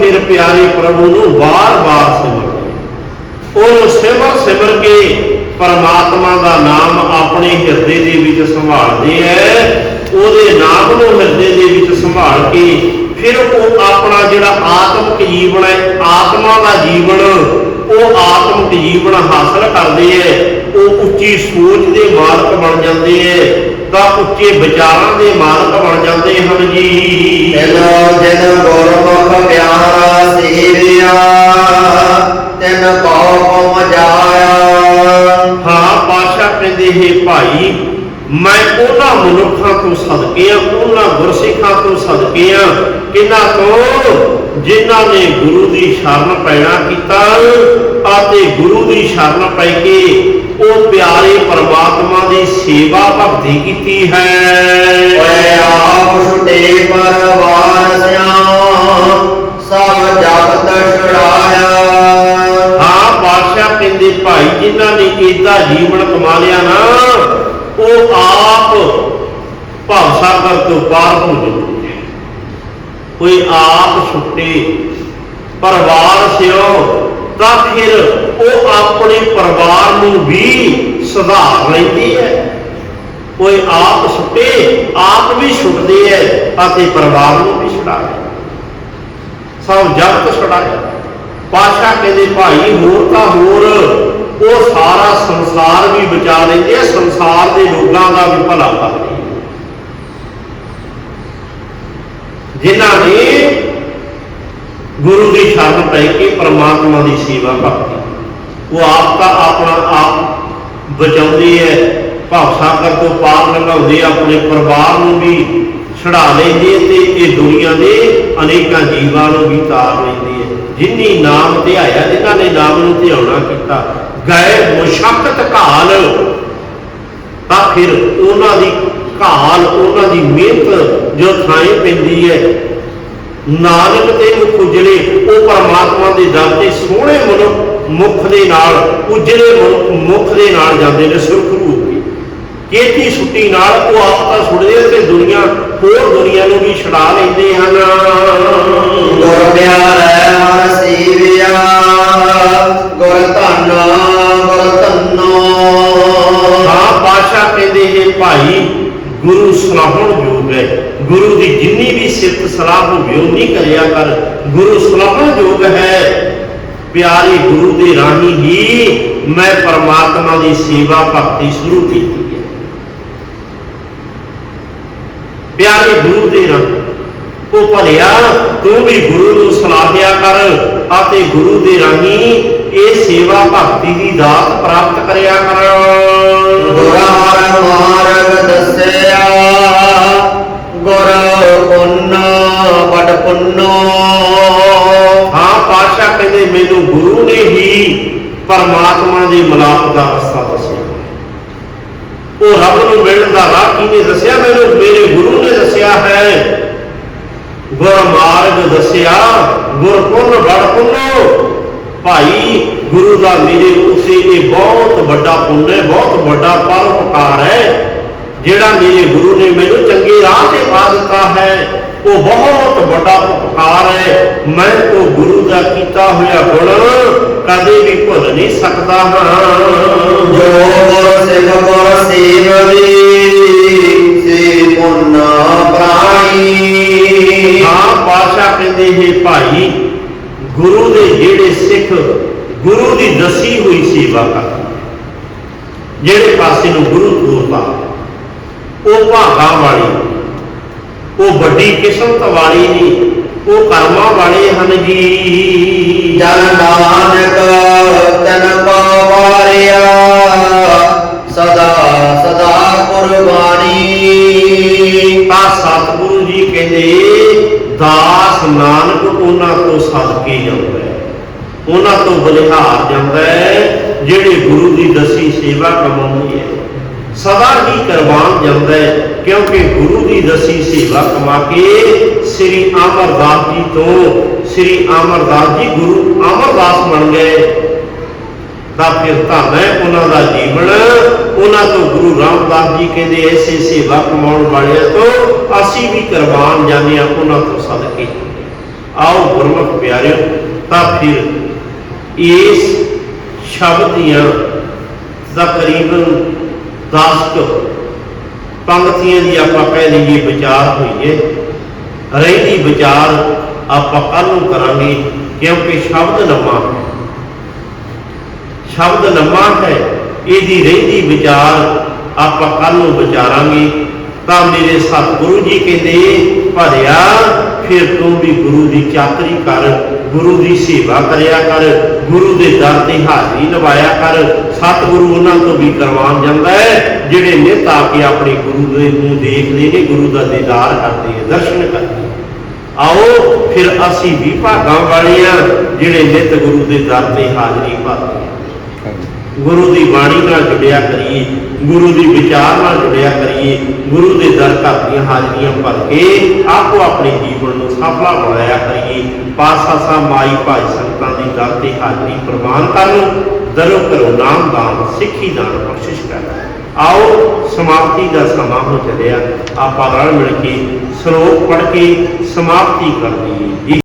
ਫਿਰ ਪਿਆਰੇ ਪ੍ਰਭੂ ਨੂੰ ਬਾਰ-ਬਾਰ ਸਿਮਰਦੇ ਉਹਨੂੰ ਸਿਮਰ ਸਿਮਰ ਕੇ ਪਰਮਾਤਮਾ ਦਾ ਨਾਮ ਆਪਣੇ ਹਿਰਦੇ ਦੇ ਵਿੱਚ ਸੰਭਾਲਦੇ ਐ। ਉਹਦੇ ਨਾਮ ਨੂੰ ਹਿਰਦੇ ਦੇ ਵਿੱਚ ਸੰਭਾਲ ਕੇ ਫਿਰ ਉਹ ਆਪਣਾ ਜਿਹੜਾ ਆਤਮਿਕ ਜੀਵਨ ਹੈ ਆਤਮਾ ਦਾ ਜੀਵਨ ਉਹ ਆਤਮਿਕ ਜੀਵਨ ਹਾਸਲ ਕਰਦੇ ਐ ਉਹ ਉੱਚੀ ਸੋਚ ਦੇ ਮਾਲਕ ਬਣ ਜਾਂਦੇ ਐ ਤਾਂ ਉੱਚੇ ਵਿਚਾਰਾਂ ਦੇ ਮਾਲਕ ਬਣ ਜਾਂਦੇ ਹਨ ਜੀ। ਤਿਨ ਜਿਨ ਗੁਰਮੁਖ ਪਿਆਰਾ ਸੇਵਿਆ ਤਿਨ ਕਉ ਕਉ ਜਾਇਆ। ਹਾਂ ਪਾਸ਼ਾ ਕਹਿੰਦੇ ਹੈ ਭਾਈ ਮੈਂ ਉਹਨਾਂ ਮਨੁੱਖਾਂ ਤੋਂ ਸਦਕੇ ਆ ਉਹਨਾਂ ਗੁਰਸਿੱਖਾਂ ਤੋਂ ਸਦਕੇ ਆ ਕਿਨਾਂ ਤੋਂ ਜਿਨ੍ਹਾਂ ਨੇ ਗੁਰੂ ਦੀ ਸ਼ਰਨ ਪੈਣਾ ਕੀਤਾ ਅਤੇ ਗੁਰੂ ਦੀ ਸ਼ਰਨ ਪੈ ਕੇ ਉਹ ਪਿਆਰੇ ਪਰਮਾਤਮਾ ਦੀ ਸੇਵਾ ਭਗਤੀ ਕੀਤੀ ਹੈ। ਓਏ ਆਪ ਛੁਟੇ ਪਰਵਾਰ ਸਿਆ ਸਭ ਜਗਤ ਛੁਡਾਇਆ। ਹਾਂ ਬਾਦਸ਼ਾਹ ਕਹਿੰਦੇ ਭਾਈ ਜਿਨ੍ਹਾਂ ਨੇ ਏਦਾਂ ਜੀਵਨ ਕਮਾ ਲਿਆ ਨਾ ਉਹ ਆਪ ਭਵ ਸਾਗਰ ਤੋਂ ਪਾਰ ਹੋ ਕੋਈ ਆਪ ਛੁੱਟੇ ਪਰਿਵਾਰ ਸਿਓ, ਤਾਂ ਫਿਰ ਉਹ ਆਪਣੇ ਪਰਿਵਾਰ ਨੂੰ ਵੀ ਸੁਧਾਰ ਲੈਂਦੀ ਹੈ। ਕੋਈ ਆਪ ਛੁੱਟੇ ਆਪ ਵੀ ਛੁੱਟਦੇ ਹੈ ਅਤੇ ਪਰਿਵਾਰ ਨੂੰ ਵੀ ਛੁਡਾਉਂਦੇ ਸਭ ਜਗਤ ਛੁਡਾਇਆ ਪਾਸ਼ਾ ਕਹਿੰਦੇ, ਭਾਈ, ਹੋਰ ਤਾਂ ਹੋਰ। ਉਹ ਸਾਰਾ ਸੰਸਾਰ ਵੀ ਬਚਾ ਲੈਂਦੇ ਆ ਸੰਸਾਰ ਦੇ ਲੋਕਾਂ ਦਾ ਵੀ ਭਲਾ ਕਰਦੇ ਜਿਨ੍ਹਾਂ ਨੇ ਗੁਰੂ ਦੀ ਸ਼ਰਨ ਪੈ ਕੇ ਪ੍ਰਮਾਤਮਾ ਦੀ ਸੇਵਾ ਕਰਦੀ ਉਹ ਆਪ ਤਾਂ ਆਪਣਾ ਆਪ ਬਚਾਉਂਦੇ ਐ ਭਾਵ ਸਾਗਰ ਤੋਂ ਪਾਰ ਲੰਘਾਉਂਦੇ ਆਪਣੇ ਪਰਿਵਾਰ ਨੂੰ ਵੀ ਛੁਡਾ ਲੈਂਦੇ ਤੇ ਇਹ ਦੁਨੀਆ ਦੇ ਅਨੇਕਾਂ ਜੀਵਾਂ ਨੂੰ ਵੀ ਤਾਰ ਲੈਂਦੇ ਹੈ। ਜਿਨ੍ਹਾਂ ਨਾਮ ਧਿਆਇਆ, ਜਿਨ੍ਹਾਂ ਨੇ ਨਾਮ ਨੂੰ ਧਿਆਉਣਾ ਕੀਤਾ, ਗਏ ਮੁਸ਼ਕਤ ਕਾਲ, ਤਾਂ ਫਿਰ ਉਹਨਾਂ ਦੀ ਘਾਲ, ਉਹਨਾਂ ਦੀ ਮਿਹਨਤ ਜੋ ਥਾਂ ਪੈਂਦੀ ਹੈ। ਨਾਨਕ ਤੇ ਮੁਖ ਉਜਲੇ, ਉਹ ਪਰਮਾਤਮਾ ਦੇ ਦਰ ਤੇ ਸੋਹਣੇ ਮਨੁੱਖ, ਮੁਖ ਦੇ ਨਾਲ, ਉਜਲੇ ਮਨੁੱਖ, ਮੁਖ ਦੇ ਨਾਲ ਜਾਂਦੇ ਨੇ ਸੁਰਖਰੂ ਹੋ ਕੇ ਕੇਤੀ ਛੁੱਟੀ ਨਾਲ ਉਹ ਆਪ ਤਾਂ ਛੁੱਟਦੇ ਤੇ ਦੁਨੀਆ, ਹੋਰ ਦੁਨੀਆ ਨੂੰ ਵੀ ਛਡਾ ਲੈਂਦੇ ਹਨ। ਗੁਰ ਪਿਆਰੈ ਗੁਰੂ ਦੀ ਜਿੰਨੀ ਵੀ ਸਿਫਤ ਸਲਾਹ ਹੋਵੇ ਉਨੀ ਕਰਿਆ ਕਰ। ਗੁਰੂ ਸਲਾਹਣ ਯੋਗ ਹੈ। ਪਿਆਰੇ ਗੁਰੂ ਦੇ ਰਾਹੀਂ ਹੀ ਮੈਂ ਪਰਮਾਤਮਾ ਦੀ ਸੇਵਾ ਭਗਤੀ ਸ਼ੁਰੂ ਕੀਤੀ ਹੈ। ਪਿਆਰੇ ਗੁਰੂ ਦੇ ਰਾਹੀਂ ਉਹ ਭਲਿਆ, ਤੂੰ ਵੀ ਗੁਰੂ ਨੂੰ ਸਲਾਹਿਆ ਕਰ ਅਤੇ ਗੁਰੂ ਦੇ ਰਾਹੀਂ ਇਹ ਸੇਵਾ ਭਗਤੀ ਦੀ ਦਾਤ ਪ੍ਰਾਪਤ ਕਰਿਆ ਕਰ। ਪਰਮਾਤਮਾ ਦੇ ਮਿਲਾਪ ਦਾ ਰਸਤਾ ਦੱਸਿਆ। ਉਹ ਰੱਬ ਨੂੰ ਮਿਲਣ ਦਾ ਰਾਹ ਕਿਹਨੇ ਦੱਸਿਆ? ਮੈਨੂੰ ਮੇਰੇ ਗੁਰੂ ਨੇ ਦੱਸਿਆ ਹੈ। ਗੁਰ ਮਾਰਗ ਦੱਸਿਆ, ਗੁਰ ਪੁੰਨ ਬੜ ਪੁੰਨੋ। ਭਾਈ, ਗੁਰੂ ਦਾ ਮੇਰੇ ਉਸੇ ਇਹ ਬਹੁਤ ਵੱਡਾ ਪੁੰਨ ਹੈ, ਬਹੁਤ ਵੱਡਾ ਪਰਉਪਕਾਰ ਹੈ। ਜਿਹੜਾ ਮੇਰੇ ਗੁਰੂ ਨੇ ਮੈਨੂੰ ਚੰਗੇ ਰਾਹ ਤੇ ਪਾ ਦਿੱਤਾ ਹੈ। ਉਹ ਬਹੁਤ ਵੱਡਾ ਉਪਕਾਰ ਹੈ ਮੈਂ ਉਹ ਗੁਰੂ ਦਾ ਕੀਤਾ ਹੋਇਆ ਗੁਣ ਕਦੇ ਵੀ ਭੁੱਲ ਨਹੀਂ ਸਕਦਾ ਹਾਂ ਜੋ ਗੁਰ ਸਿਖ ਗੁਰ ਸੇਵਦੀ ਸੇ ਪੁੰਨ ਪ੍ਰਾਣੀ ਹਾਂ ਪਾਸ਼ਾ ਕਹਿੰਦੇ ਹੈ ਭਾਈ ਗੁਰੂ ਦੇ ਜਿਹੜੇ ਸਿੱਖ ਗੁਰੂ ਦੀ ਦਸੀ ਹੋਈ ਸੇਵਾ ਕਰਦੇ ਜਿਹੜੇ ਪਾਸੇ ਨੂੰ ਗੁਰੂ ਤੋਰਦਾ ਉਹ ਭਾਗਾ ਵਾਲੀ ਉਹ ਵੱਡੀ ਕਿਸਮਤ ਵਾਲੀ ਨਹੀਂ ਉਹ ਕਰਮਾਂ ਵਾਲੇ ਹਨ ਜੀ। ਜਨ ਨਾਨਕ ਤਨ ਕੋ ਵਾਰਿਆ ਸਦਾ ਸਦਾ ਕੁਰਬਾਨੀ। ਤਾਂ ਸਤਿਗੁਰੂ ਜੀ ਕਹਿੰਦੇ ਦਾਸ ਨਾਨਕ ਉਹਨਾਂ ਤੋਂ ਸਦਕੇ ਜਾਂਦਾ ਹੈ। ਉਹਨਾਂ ਤੋਂ ਬਲਿਹਾਰ ਜਾਂਦਾ ਹੈ ਜਿਹੜੇ ਗੁਰੂ ਦੀ ਦਸੀ ਸੇਵਾ ਕਮਾਉਂਦੇ ਹੈ। ਸਦਾ ਹੀ ਕਰਵਾਨ ਜਾਂਦਾ ਹੈ, ਕਿਉਂਕਿ ਗੁਰੂ ਦੀ ਦਸੀ ਸੇਵਾ ਕਮਾ ਕੇ ਸ੍ਰੀ ਅਮਰਦਾਸ ਜੀ ਤੋਂ ਸ੍ਰੀ ਅਮਰਦਾਸ ਜੀ ਗੁਰੂ ਅਮਰਦਾਸ ਬਣ ਗਏ। ਦਾ ਫਿਰ ਧੰਨ ਹੈ ਉਹਨਾਂ ਦਾ ਜੀਵਨ, ਉਹਨਾਂ ਤੋਂ ਗੁਰੂ ਰਾਮਦਾਸ ਜੀ ਕਹਿੰਦੇ, ਐਸੇ ਸੇਵਾ ਕਮਾਉਣ ਵਾਲਿਆਂ ਤੋਂ ਅਸੀਂ ਵੀ ਕਰਵਾਨ ਜਾਂਦੇ ਹਾਂ ਉਹਨਾਂ ਤੋਂ ਸਦਕੇ। ਆਓ ਗੁਰਮੁਖ ਪਿਆਰਿਓ, ਤਾਂ ਫਿਰ ਇਸ ਸ਼ਬਦ ਦੀਆਂ ਤਕਰੀਬਨ 10 ਪੰਕਤੀਆਂ ਦੀ ਆਪਾਂ ਕਹਿ ਲਈਏ ਵਿਚਾਰ ਹੋਈਏ। ਰਹਿੰਦੀ ਵਿਚਾਰ ਆਪਾਂ ਕੱਲ ਨੂੰ ਕਰਾਂਗੇ, ਕਿਉਂਕਿ ਸ਼ਬਦ ਲੰਮਾ ਹੈ। ਸ਼ਬਦ ਲੰਮਾ ਹੈ, ਇਹਦੀ ਰਹਿੰਦੀ ਵਿਚਾਰ ਆਪਾਂ ਕੱਲ ਨੂੰ ਵਿਚਾਰਾਂਗੇ। ਤਾਂ ਮੇਰੇ ਸਤਿਗੁਰੂ ਜੀ ਕਹਿੰਦੇ, ਭਰਿਆ ਫਿਰ ਤੋਂ ਵੀ ਗੁਰੂ ਦੀ ਚਾਤਰੀ ਕਰ, ਗੁਰੂ ਦੀ ਸੇਵਾ ਕਰਿਆ ਕਰ, ਗੁਰੂ ਦੇ ਦਰ ਤੇ ਹਾਜ਼ਰੀ ਲਵਾਇਆ ਕਰ, ਸਤਿਗੁਰੂ ਉਹਨਾਂ ਤੋਂ ਵੀ ਕਰਵਾਉਣ ਜਾਂਦਾ ਹੈ, ਜਿਹੜੇ ਨਿਤ ਆ ਕੇ ਆਪਣੇ ਗੁਰੂ ਦੇ ਨੂੰ ਦੇਖਦੇ ਨੇ, ਗੁਰੂ ਦਾ ਦੀਦਾਰ ਕਰਦੇ ਨੇ, ਦਰਸ਼ਨ ਕਰਦੇ ਆਓ, ਫਿਰ ਅਸੀਂ ਵੀ ਭਾਗਾਂ ਵਾਲੇ ਆ ਜਿਹੜੇ ਨਿਤ ਗੁਰੂ ਦੇ ਦਰ ਤੇ ਹਾਜ਼ਰੀ ਭਰਦੇ ਗੁਰੂ ਦੀ ਬਾਣੀ ਨਾਲ ਜੁੜਿਆ ਕਰੀਏ, ਗੁਰੂ ਦੀ ਵਿਚਾਰ ਨਾਲ ਜੁੜਿਆ ਕਰੀਏ, ਗੁਰੂ ਦੇ ਦਰ ਘਰ ਦੀਆਂ ਹਾਜ਼ਰੀਆਂ ਭਰ ਕੇ ਆਪੋ ਆਪਣੇ ਜੀਵਨ ਨੂੰ ਸਫਲਾ ਬਣਾਇਆ ਕਰੀਏ। ਪਾਸਾ ਸਾ ਮਾਈ ਭਾਈ ਸੰਤਾਂ ਦੀ ਦਰ ਤੇ ਹਾਜ਼ਰੀ ਪ੍ਰਵਾਨ ਕਰਨ, ਦਰੋ ਕਰੋ ਨਾਮ ਦਾਨ, ਸਿੱਖੀ ਦਾਨ ਬਖਸ਼ਿਸ਼ ਕਰ ਆਓ, ਸਮਾਪਤੀ ਦਾ ਸਮਾਂ ਹੋ ਚੱਲਿਆ। ਆਪਾਂ ਰਲ ਮਿਲ ਕੇ ਸ਼ਲੋਕ ਪੜ੍ਹ ਕੇ ਸਮਾਪਤੀ ਕਰ ਲਈਏ।